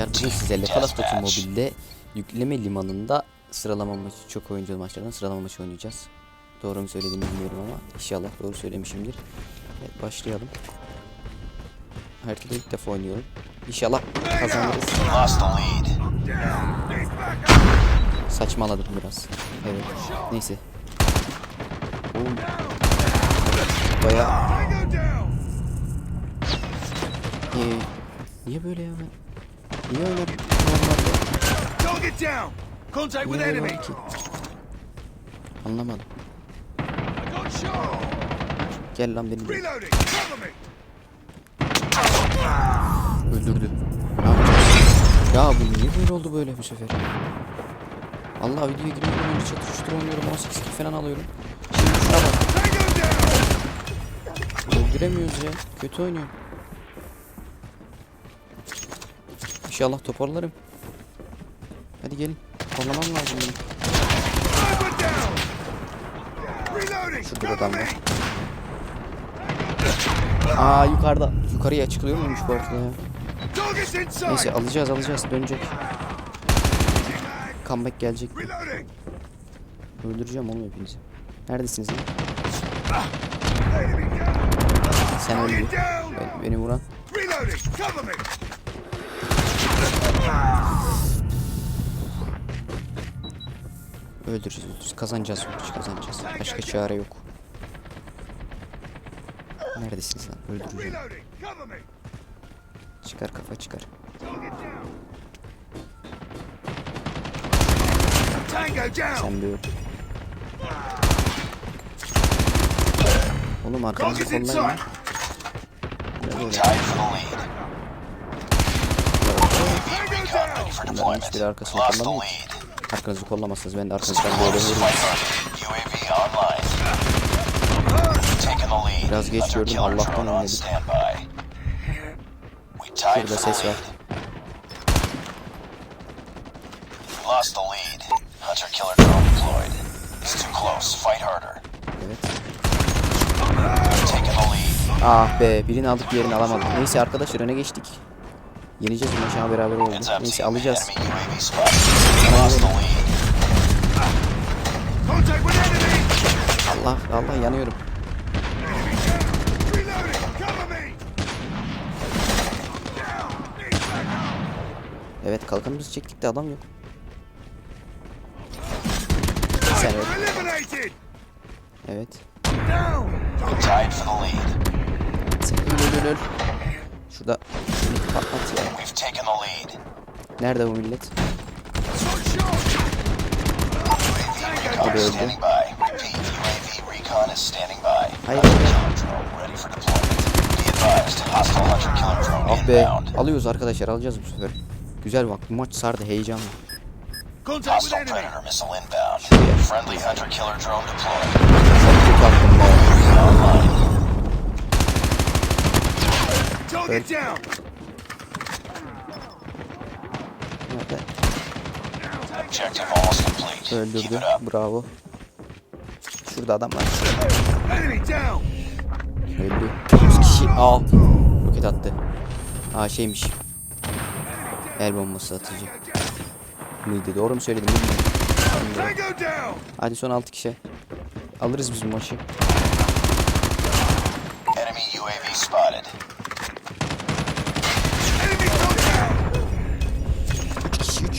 arkadaşlar bugün sizlerle Call of Duty Mobile'de yükleme limanında sıralama maçı çok oyuncu maçlardan sıralama maçı oynayacağız. Doğru mu söylediğimi bilmiyorum ama inşallah doğru söylemişimdir. Evet başlayalım. Haritada ilk defa oynuyorum. İnşallah kazanırız. Saçmaladım biraz. Evet. Neyse. Oğlum. Baya Ee, niye böyle ya ben? Niye öyle normalde? Target down. Contact with enemy. Anlamadım. Gel lan beni de Reloading. Cover öldürdü. Ne? Ya bu niye böyle oldu böyle bu sefer? Allah videoya girmeden önce çatır çutur oynuyorum. 18 kill falan alıyorum. Şimdi şuna bak. Öldüremiyoruz ya. Kötü oynuyorum. İnşallah toparlarım. Hadi gelin. Toparlamam lazım benim. Şurada adam var. Aa yukarıda. Yukarıya çıkılıyor muymuş bu arada ya? Neyse alacağız alacağız. Dönecek. Comeback gelecek. Öldüreceğim oğlum hepinizi. Neredesiniz lan? Sen öldün. Target down. Ben- beni vuran. Öldüreceğiz öldüreceğiz. Kazanacağız bu maçı kazanacağız. Başka çare yok. Neredesiniz lan? Öldüreceğim. Çıkar kafa çıkar. Sen bir öl. Oğlum arkanızı Target kollayın lan. inside. Biraz Bunların deployment. hiçbiri arkasını lead. Arkanızı kollamazsınız ben de arkanızdan böyle vururum. Biraz geç gördüm, Allah'tan tied Şurada ses var. lost the lead. Hunter killer drone deployed. It's too close. Fight harder. Evet. Ah be birini aldık diğerini alamadık. Neyse arkadaşlar öne geçtik. Yeneceğiz bu maçı ama beraber oldu. Neyse alacağız. Allah Allah yanıyorum. Evet kalkanımızı çektik de adam yok. Sen. Evet. Lead. Sen öl öl öl. Şurada. We've taken the lead. Nerede bu millet? Recon öldü. standing by. Repeat, UAV recon is standing by. Hayır. Hunter killer drone ready for deployment. Be advised, hostile hunter killer drone Ah be. inbound. Alıyoruz arkadaşlar alacağız bu sefer. Güzel bak bu maç sardı heyecanlı. Enemy. Predator missile inbound. Friendly hunter killer drone deployed. Çok kötü attım be. Online. Target down. Nerede? Öldürdü. Bravo. Şurada adam var. Öldü. 100 kişi. Aa. Roket attı. Aa şeymiş. El bombası atıcı. Mıydı? Doğru mu söyledim bilmiyorum. Hadi son 6 kişi. Alırız biz bu maçı. Enemy UAV spotted.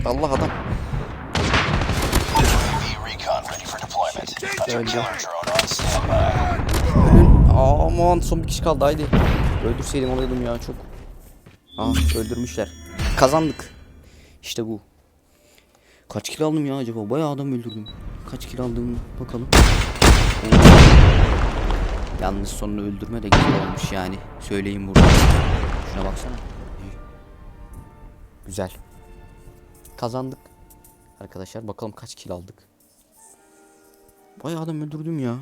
3 kişi 3. Allah adam. Öldü. Aman son bir kişi kaldı haydi. Öldürseydim oluyordum ya çok. Aa öldürmüşler. Kazandık. İşte bu. Kaç kilo aldım ya acaba? Bayağı adam öldürdüm. Kaç kilo aldım bakalım. Oo. Yalnız sonunu öldürme de güzel olmuş yani. Söyleyeyim burada. Şuna baksana. Güzel. Kazandık. Arkadaşlar bakalım kaç kilo aldık. Bayağı adam öldürdüm ya.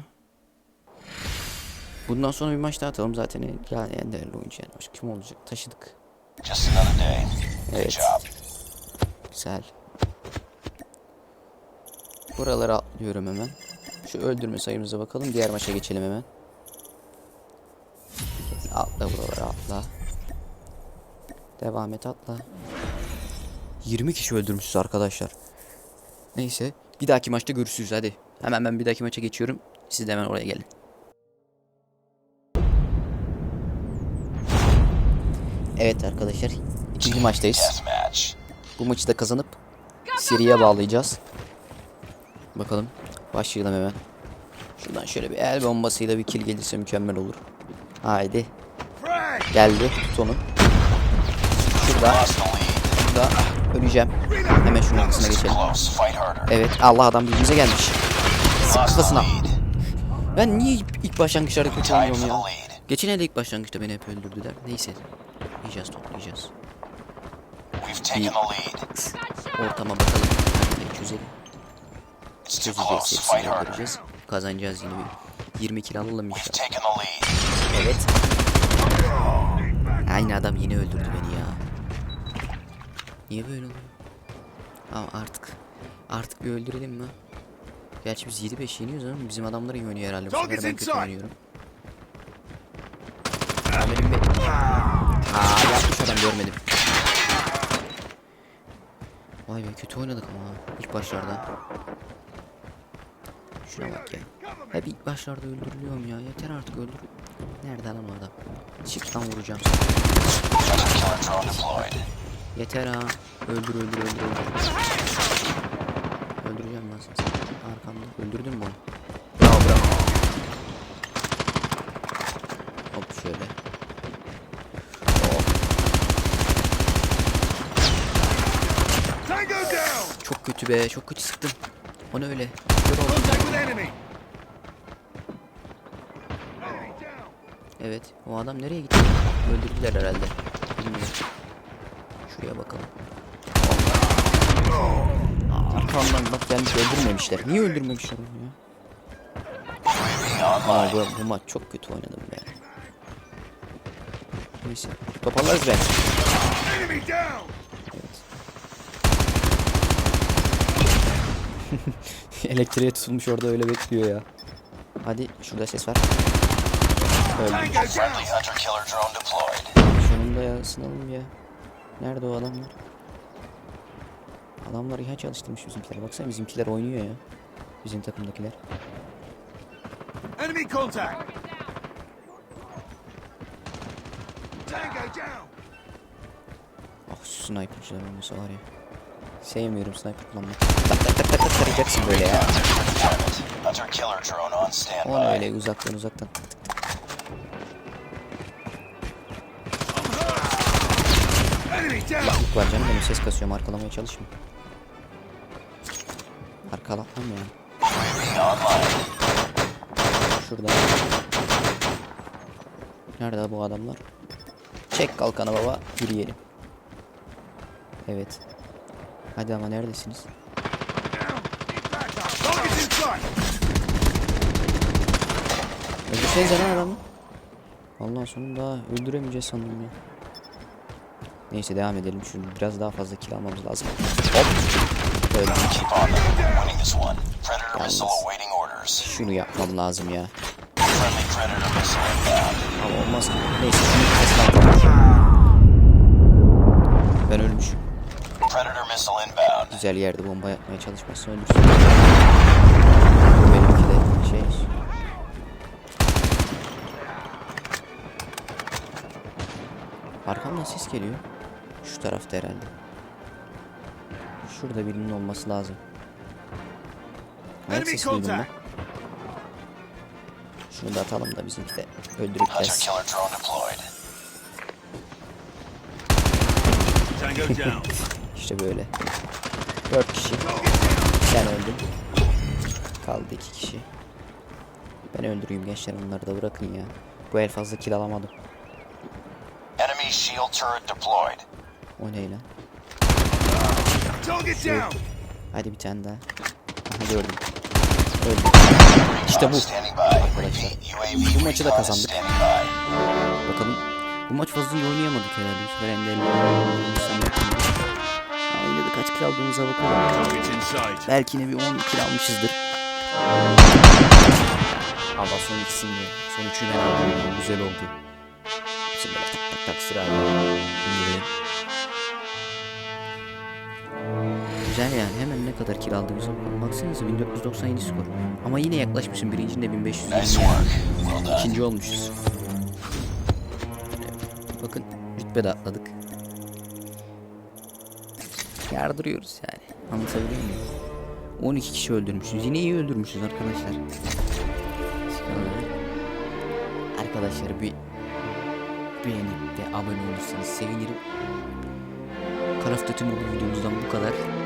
Bundan sonra bir maç daha atalım zaten. Yani en değerli oyuncu yani. Başka kim olacak? Taşıdık. Evet. Güzel. Buralara atlıyorum hemen. Şu öldürme sayımıza bakalım. Diğer maça geçelim hemen. Atla buralara atla. Devam et atla. 20 kişi öldürmüşüz arkadaşlar. Neyse. Bir dahaki maçta görüşürüz hadi. Hemen ben bir dahaki maça geçiyorum. Siz de hemen oraya gelin. Evet arkadaşlar. ikinci maçtayız. Bu maçı da kazanıp seriye bağlayacağız. Bakalım. Başlayalım hemen. Şuradan şöyle bir el bombasıyla bir kill gelirse mükemmel olur. Haydi. Geldi. Tut onu. Şurada. Şurada. Öleceğim. Hemen şunun arkasına geçelim. Evet. Allah adam birbirimize gelmiş. Sık kafasına. Ben niye ilk- başlangıçlarda kötü oynuyorum ya? Geçen ilk başlangıçta beni hep öldürdüler. Neyse. Toplayacağız toplayacağız. Lead. Ortama bakalım. 250. It's too Çözeceğiz close. hepsini Fight harder. öldüreceğiz. Kazanacağız yine bir. 20 kill alalım inşallah. Evet. Aynı adam yine öldürdü beni ya. Niye böyle oluyor? Ama artık artık bir öldürelim mi? Gerçi biz 7-5 yeniyoruz ama bizim adamlar iyi oynuyor herhalde. Bu sefer ben kötü oynuyorum. Aa, benim bir... Aa yapmış adam görmedim. Vay be kötü oynadık ama ilk başlarda. Şuna bak ya. Hep ilk başlarda öldürülüyorum ya. Yeter artık öldür. Nerede lan o adam? Çık lan vuracağım Yeter ha. Öldür öldür öldür öldür. Öldüreceğim lan seni. Arkamda. Öldürdün mü onu? Bravo bravo. Hop şöyle. Oh. Çok kötü be. Çok kötü sıktım. O ne öyle? Evet. O adam nereye gitti? Öldürdüler herhalde. Şuraya bakalım. Aa, Arkamdan bak gelmiş öldürmemişler. Niye öldürmemişler onu ya? Aa, bu, bu maç çok kötü oynadım be. Neyse. Toparlarız be. Enemy down! Elektriğe tutulmuş orada öyle bekliyor ya. Hadi şurada ses var. Öldü. Tango down! Friendly hunter killer drone deployed. Sonunda ya ısınalım ya. Nerede o adamlar? Adamlar ihan çalıştırmış bizimkiler. Baksana bizimkiler oynuyor ya. Bizim takımdakiler. Enemy contact! Tango down! Ah sniper'cılar olmasa var ya. Sevmiyorum sniper kullanmak. Tak tak tak tak tak tarayacaksın böyle ya. Deployment. Hunter killer drone on O ne standby. öyle uzaktan uzaktan. Yük var canım benim ses kasıyorum arkalamaya çalışma. Arkalamam ya. Online. Şurada. Nerede bu adamlar? Çek kalkanı baba yürüyelim. Evet. Hadi ama neredesiniz? Öldürsenize lan adamı. Vallahi sonunda öldüremeyeceğiz sandım ya. Neyse devam edelim. Şunu biraz daha fazla kill almamız lazım. Hop. Yalnız. Şunu yapmam lazım ya. Ama olmaz ki. Neyse şunu. Ben ölmüşüm. Güzel yerde bomba yapmaya çalışmasın öldürsün. Benimki de şey. Arkamdan ses geliyor. Şu tarafta herhalde. Şurada birinin olması lazım. Ayak Enemy sesi duydum ben. Şunu da atalım da bizimki de öldürüp gelsin. killer drone deployed. Tango down! İşte böyle. Dört kişi. Sen öldün. Kaldı iki kişi. Ben öldüreyim gençler onları da bırakın ya. Bu el fazla kill alamadım. Enemy shield turret deployed. O ne lan? Down! Hadi bir tane daha. Aha gördüm. Öldü. İşte bu. Arkadaşlar. Bu maçı da kazandık. Bakalım. Bu maç fazla iyi oynayamadık herhalde. Bu sefer Ender'le Ama yine de kaç kill aldığımıza bakalım. Belki yine bir 10 kill almışızdır. Allah son ikisini de. Son üçünü ben aldım. Güzel oldu. Şimdi tak tak tak sırayla Güzel yani hemen ne kadar kill aldığımıza bakalım. Baksanıza 1497 skor. Ama yine yaklaşmışım birincinde 1500 Nice work. Well done. İkinci olmuşuz. Bakın rütbe de atladık. Yardırıyoruz yani. Anlatabiliyor muyum? 12 kişi öldürmüşüz. Yine iyi öldürmüşüz arkadaşlar. Arkadaşlar bir beğenip de abone olursanız sevinirim. Call of Duty Mobile videomuzdan bu kadar.